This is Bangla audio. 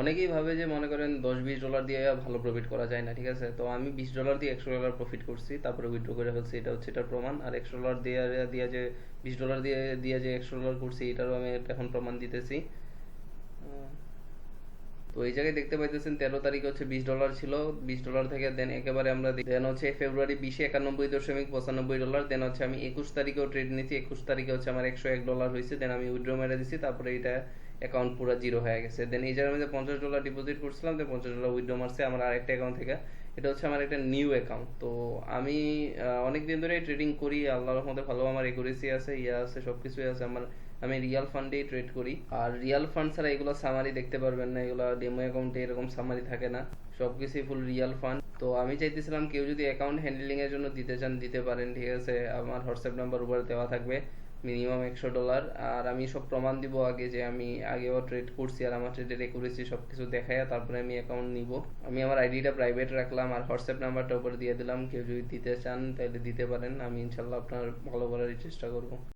অনেকেই ভাবে যে মনে করেন দশ বিশ ডলার দিয়ে ভালো প্রফিট করা যায় না, ঠিক আছে? তো আমি বিশ ডলার দিয়ে একশো ডলার প্রফিট করছি, তারপরে উইথড্র করে ফেলছি, এটা হচ্ছে এটার প্রমাণ। আর একশো ডলার দিয়ে দিয়ে যে বিশ ডলার দিয়ে দিয়ে যে একশো ডলার করছি, এটারও আমি এখন প্রমাণ দিতেছি। তো এই জায়গায় দেখতে পাইতেছেন তেরো তারিখে হচ্ছে বিশ ডলার ছিল। বিশ ডলার থেকে দেন একেবারে আমরা দেন হচ্ছে ফেব্রুয়ারি বিশে একানব্বই দশমিক পঁচানব্বই ডলার দেন হচ্ছে আমি একুশ তারিখেও ট্রেড নিয়েছি, একুশ তারিখে হচ্ছে আমার একশো এক ডলার হয়েছে দেন আমি উইথড্র মেরে দিছি, তারপরে এটা অ্যাকাউন্ট পুরো জিরো হয়ে গেছে। দেন এই জায়গার মধ্যে পঞ্চাশ ডলার ডিপোজিট করছিলাম দেন পঞ্চাশ ডলার উইথড্র মারছে আমার আরেকটা অ্যাকাউন্ট থেকে। এটা হচ্ছে আমার একটা নিউ অ্যাকাউন্ট তো আমি অনেক দিন ধরে ট্রেডিং করি আল্লাহর রহমতে ভালো আমার একুরেসি আছে, ইয়া আছে, সবকিছুই আছে। আমার, আমি রিয়াল ফান্ডেই ট্রেড করি। আর রিয়াল ফান্ড ছাড়া এগুলো সামারি দেখতে পারবেন না, এগুলো ডেমো অ্যাকাউন্টে এরকম সামারি থাকে না। সবকিছুই ফুল রিয়াল ফান্ড তো আমি চাইতেছিলাম কেউ যদি অ্যাকাউন্ট হ্যান্ডলিং এর জন্য দিতে চান, দিতে পারেন, ঠিক আছে। আমার হোয়াটসঅ্যাপ নাম্বার উপরে দেওয়া থাকবে। মিনিমাম একশো ডলার। আর আমি সব প্রমাণ দিব আগে যে আমি আগেও ট্রেড করছি আর আমার ট্রেডে করেছি সব কিছু দেখায় তারপরে আমি অ্যাকাউন্ট নিব। আমি আমার আইডিটা প্রাইভেট রাখলাম আর হোয়াটসঅ্যাপ নাম্বারটা উপরে দিয়ে দিলাম। কেউ যদি দিতে চান তাহলে দিতে পারেন। আমি ইনশাল্লাহ আপনার ভালো করারই চেষ্টা করব।